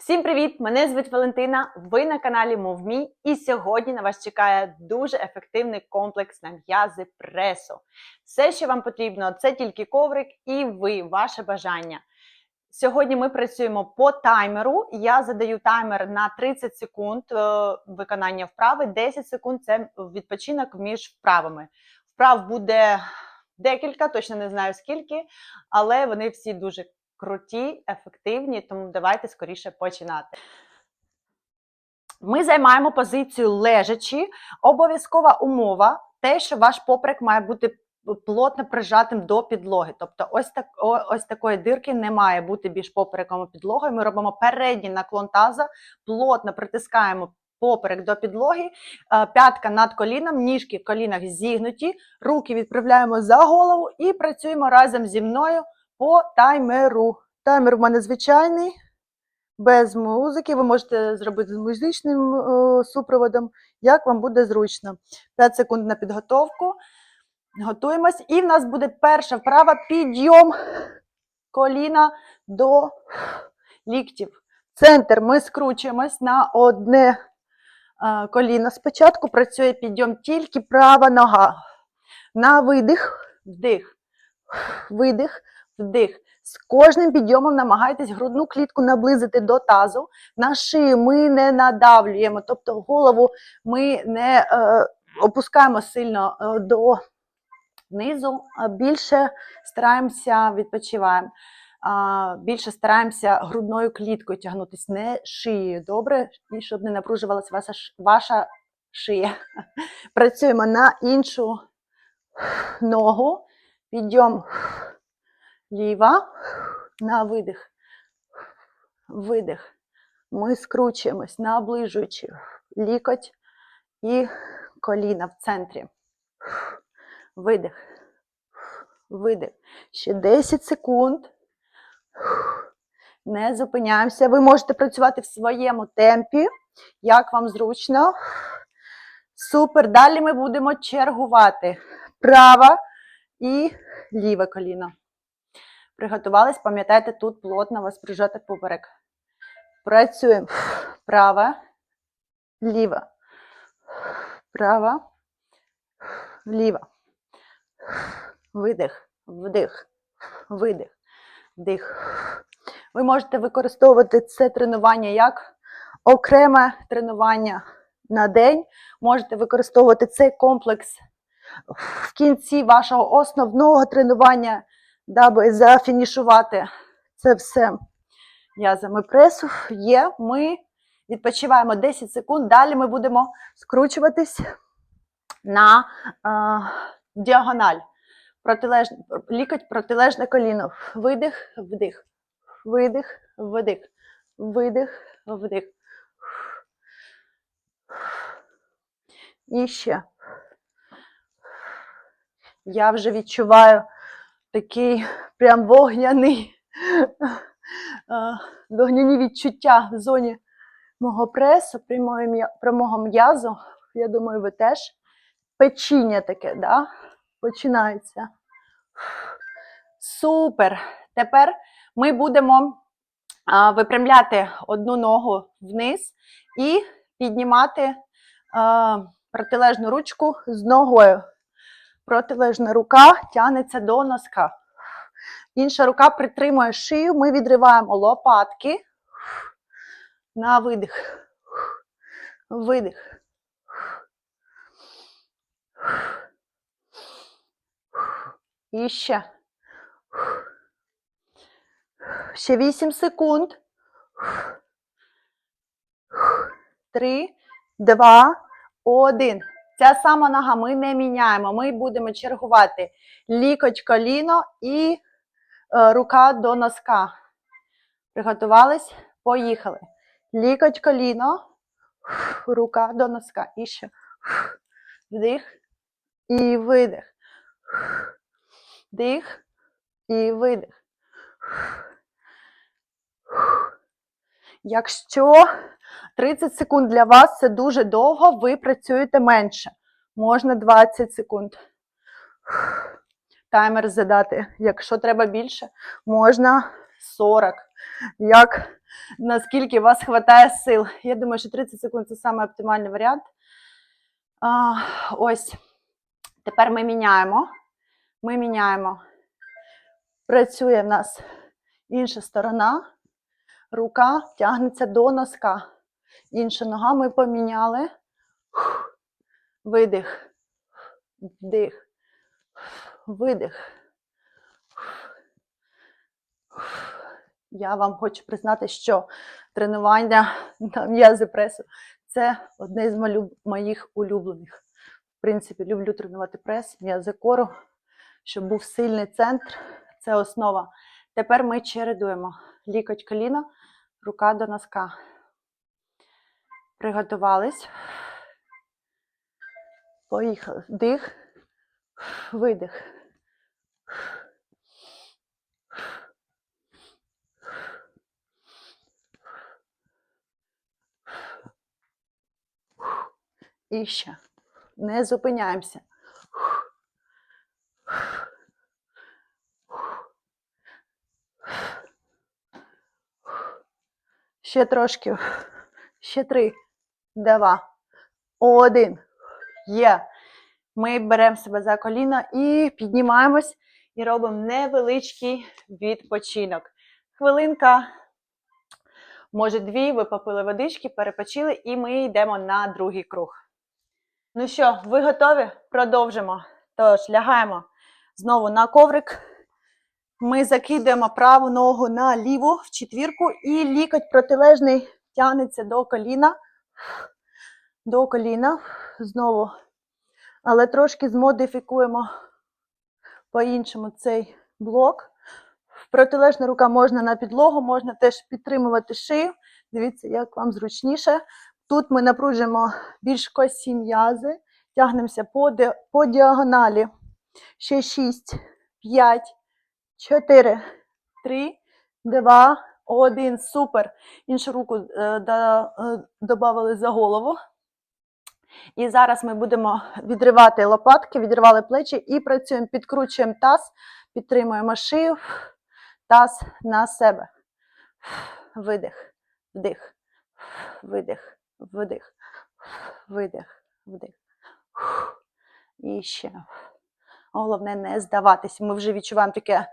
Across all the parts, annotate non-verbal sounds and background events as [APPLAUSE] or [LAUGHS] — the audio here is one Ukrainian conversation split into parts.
Всім привіт! Мене звуть Валентина. Ви на каналі MoveMe і сьогодні на вас чекає дуже ефективний комплекс на м'язи пресу. Все, що вам потрібно, це тільки коврик і ви, ваше бажання. Сьогодні ми працюємо по таймеру. Я задаю таймер на 30 секунд е, виконання вправи, 10 секунд це відпочинок між вправами. Вправ буде декілька, точно не знаю скільки, але вони всі дуже круті, ефективні, тому давайте скоріше починати. Ми займаємо позицію лежачі. Обов'язкова умова те, що ваш поприк має бути плотно прижатим до підлоги. Тобто, ось так, ось такої дирки не має бути між попереком підлогою. Ми робимо передній наклон таза, плотно притискаємо поперек до підлоги, е, п'ятка над коліном, ніжки в колінах зігнуті, руки відправляємо за голову і працюємо разом зі мною по таймеру. Таймер в мене звичайний, без музики. Ви можете зробити з музичним е, супроводом, як вам буде зручно. 5 секунд на підготовку. Готуємось. І в нас буде перша вправа підйом коліна до ліктів. Центр ми скручуємось на одне е, коліно. Спочатку працює підйом тільки права нога. На видих, вдих, видих, вдих. З кожним підйомом намагайтесь грудну клітку наблизити до тазу. На шию ми не надавлюємо, тобто голову ми не е, опускаємо сильно е, до низу, а більше стараємося відпочиваємо. А, більше стараємося грудною кліткою тягнутись, не шиєю. Добре, і щоб не напружувалася ваша, ваша шия. Працюємо на іншу ногу. Підйом ліва на видих. Видих. Ми скручуємось, наближуючи лікоть і коліна в центрі. Видих. Видих. Ще 10 секунд. Не зупиняємося. Ви можете працювати в своєму темпі, як вам зручно. Супер. Далі ми будемо чергувати. Права і ліве коліно. Приготувались, пам'ятайте, тут плотно вас прижати поперек. Працюємо. Права, ліва. Права, ліва. Видих, вдих, видих, вдих. Ви можете використовувати це тренування як окреме тренування на день. Можете використовувати цей комплекс в кінці вашого основного тренування, даби зафінішувати це все м'язами пресу. Є, ми відпочиваємо 10 секунд. Далі ми будемо скручуватись на е, діагональ. Протилеж... Лікоть протилежне коліно. Видих, вдих. Видих, вдих. Видих, вдих. І ще. Я вже відчуваю такий прям вогняний, вогняні відчуття в зоні мого пресу, прямого м'язу. Я думаю, ви теж. Печіння таке, да? починається. Супер. Тепер ми будемо випрямляти одну ногу вниз і піднімати протилежну ручку з ногою. Протилежна рука тягнеться до носка. Інша рука притримує шию, ми відриваємо лопатки на видих. Видих. І ще. Ще 8 секунд. Три, два, один. Ця сама нога ми не міняємо. Ми будемо чергувати лікоть, коліно і е, рука до носка. Приготувались? Поїхали. Лікоть, коліно, рука до носка. І ще. Вдих і видих. Дих і видих. Якщо 30 секунд для вас це дуже довго, ви працюєте менше. Можна 20 секунд. Таймер задати. Якщо треба більше, можна 40. Як, наскільки у вас вистачає сил. Я думаю, що 30 секунд це саме оптимальний варіант. А, ось. Тепер ми міняємо. Ми міняємо. Працює в нас інша сторона. Рука тягнеться до носка. Інша нога ми поміняли. Видих. Вдих. Видих. Я вам хочу признати, що тренування на м'язи пресу це одне з моїх улюблених. В принципі, люблю тренувати прес, м'язи кору, щоб був сильний центр. Це основа. Тепер ми чередуємо лікоть коліно, рука до носка. Приготувались. Поїхали. Вдих, видих. І ще. Не зупиняємося. Ще трошки. [LAUGHS] Ще три. Два. Один. Є. Ми беремо себе за коліно і піднімаємось і робимо невеличкий відпочинок. Хвилинка, може дві, ви попили водички, перепочили, і ми йдемо на другий круг. Ну що, ви готові? Продовжимо. Тож, лягаємо знову на коврик. Ми закидаємо праву ногу на ліву в четвірку, і лікоть протилежний тягнеться до коліна. До коліна. Знову. Але трошки змодифікуємо по-іншому цей блок. Протилежна рука можна на підлогу, можна теж підтримувати шию. Дивіться, як вам зручніше. Тут ми напружуємо більш косі м'язи, тягнемося по, по діагоналі. Ще 6, 5, 4, 3, 2, 1. Супер. Іншу руку е, е, додали за голову. І зараз ми будемо відривати лопатки, відривали плечі і працюємо, підкручуємо таз, підтримуємо шию, таз на себе. Видих, вдих, видих, вдих, видих, вдих. І ще. Головне не здаватись. Ми вже відчуваємо таке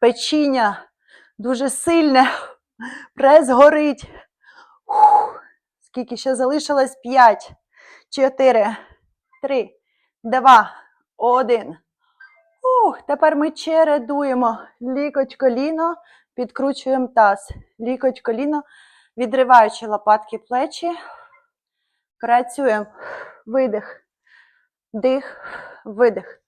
печіння дуже сильне, прес горить. Скільки ще залишилось? П'ять, чотири, три, два, один. Ух, тепер ми чередуємо лікоть коліно, підкручуємо таз. Лікоть коліно, відриваючи лопатки плечі. Працюємо. Видих, дих, видих.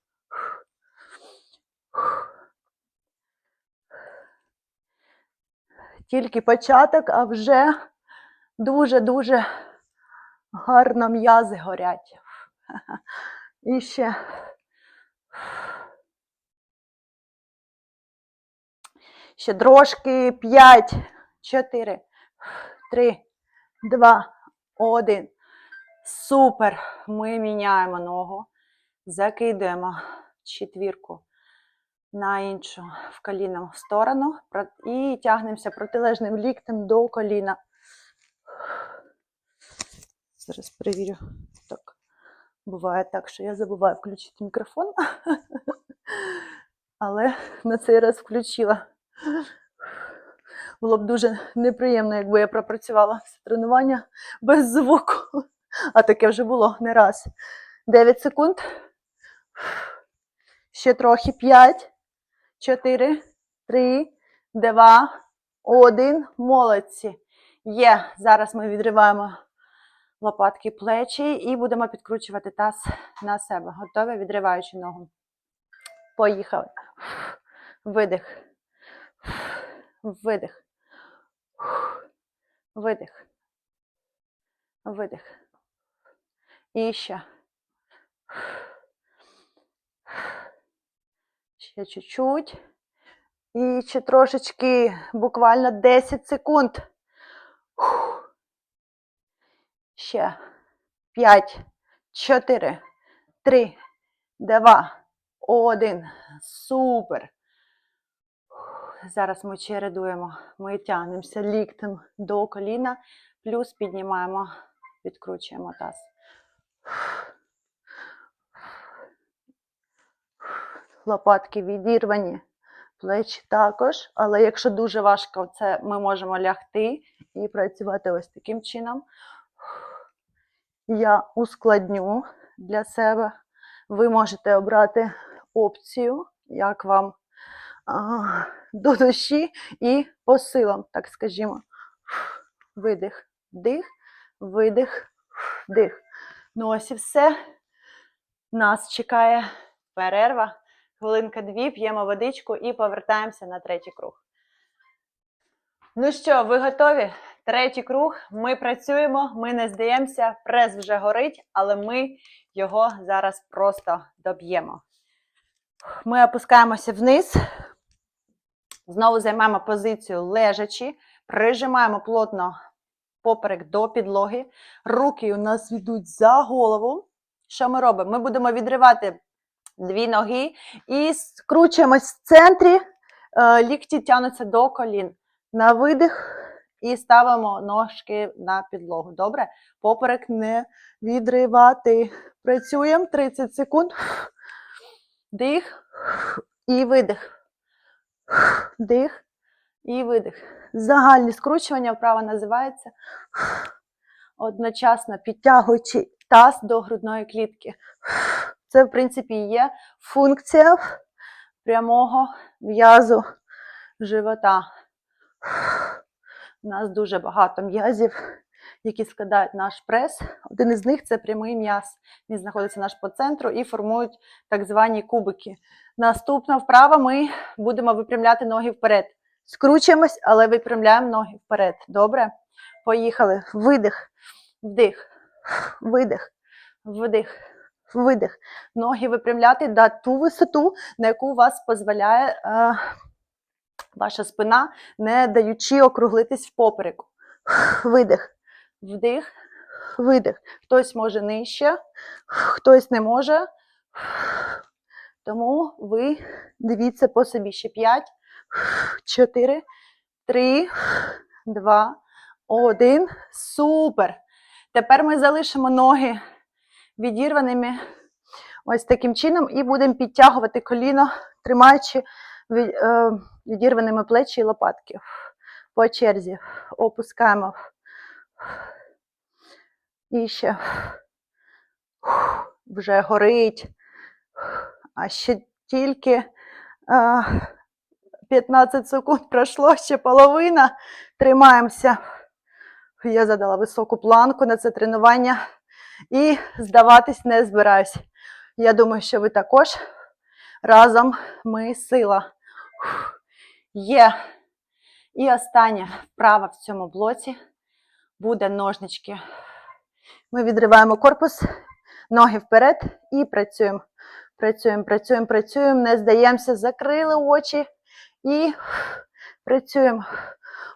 Тільки початок, а вже дуже-дуже гарно м'язи горять. І ще. Ще трошки. П'ять, чотири, три, два, один. Супер. Ми міняємо ногу. Закидуємо четвірку на іншу в коліном сторону і тягнемося протилежним ліктем до коліна. Зараз перевірю. Так. Буває так, що я забуваю включити мікрофон. [LAUGHS] Але на цей раз включила. Було б дуже неприємно, якби я пропрацювала все тренування без звуку. А таке вже було не раз. 9 секунд. Ще трохи. 5, 4, 3, 2, 1. Молодці. Є. Зараз ми відриваємо лопатки плечі і будемо підкручувати таз на себе. Готові? Відриваючи ногу. Поїхали. Видих. Видих. Видих. Видих. І ще. Ще чуть-чуть. І ще трошечки, буквально 10 секунд. Ще. 5, 4, 3, 2, 1. Супер. Зараз ми чередуємо. Ми тягнемося ліктем до коліна, плюс піднімаємо, відкручуємо таз. Лопатки відірвані, плечі також. Але якщо дуже важко, це ми можемо лягти і працювати ось таким чином. Я ускладню для себе. Ви можете обрати опцію, як вам до душі і по силам, так скажімо. Видих, дих, видих, дих. Ну ось і все. Нас чекає перерва. Хвилинка дві, п'ємо водичку і повертаємося на третій круг. Ну що, ви готові? Третій круг. Ми працюємо, ми не здаємося, прес вже горить, але ми його зараз просто доб'ємо. Ми опускаємося вниз. Знову займаємо позицію лежачи, прижимаємо плотно поперек до підлоги. Руки у нас йдуть за голову. Що ми робимо? Ми будемо відривати дві ноги і скручуємось в центрі. Е, Лікті тягнуться до колін. На видих і ставимо ножки на підлогу. Добре? Поперек не відривати. Працюємо 30 секунд. Дих і видих. Дих і видих. Загальні скручування вправа називається одночасно підтягуючи таз до грудної клітки. Це, в принципі, є функція прямого в'язу живота. У нас дуже багато м'язів, які складають наш прес. Один із них це прямий м'яз. Він знаходиться наш по центру і формують так звані кубики. Наступна вправа ми будемо випрямляти ноги вперед. Скручуємось, але випрямляємо ноги вперед. Добре? Поїхали. Видих, вдих, видих, вдих, видих. Ноги випрямляти на ту висоту, на яку вас дозволяє е, ваша спина, не даючи округлитись в попереку. Видих, вдих, видих. Хтось може нижче, хтось не може. Тому ви дивіться по собі ще 5, 4, 3, 2, 1. Супер! Тепер ми залишимо ноги відірваними ось таким чином і будемо підтягувати коліно, тримаючи е, відірваними плечі і лопатки. По черзі опускаємо. І ще вже горить. А ще тільки 15 секунд пройшло, ще половина. Тримаємося. Я задала високу планку на це тренування і здаватись не збираюсь. Я думаю, що ви також разом ми сила. Є. І остання вправа в цьому блоці буде ножнички. Ми відриваємо корпус, ноги вперед і працюємо. Працюємо, працюємо, працюємо, не здаємося, закрили очі і працюємо.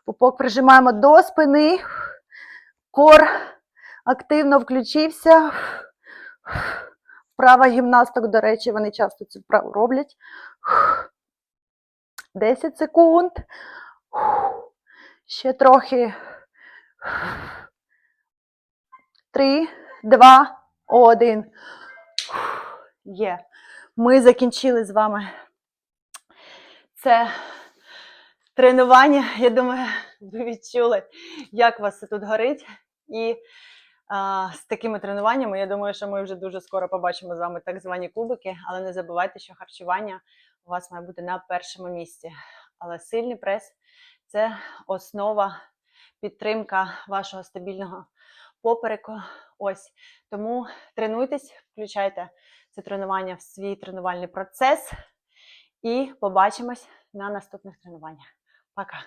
Пупок прижимаємо до спини, кор активно включився. Вправа гімнасток, до речі, вони часто цю вправу роблять. 10 секунд. Ще трохи. Три, два, один. Є. Ми закінчили з вами це тренування. Я думаю, ви відчули, як вас це тут горить. І з такими тренуваннями, я думаю, що ми вже дуже скоро побачимо з вами так звані кубики, але не забувайте, що харчування у вас має бути на першому місці. Але сильний прес це основа, підтримка вашого стабільного попереку. Ось тому тренуйтесь, включайте це тренування в свій тренувальний процес. І побачимось на наступних тренуваннях. Пока!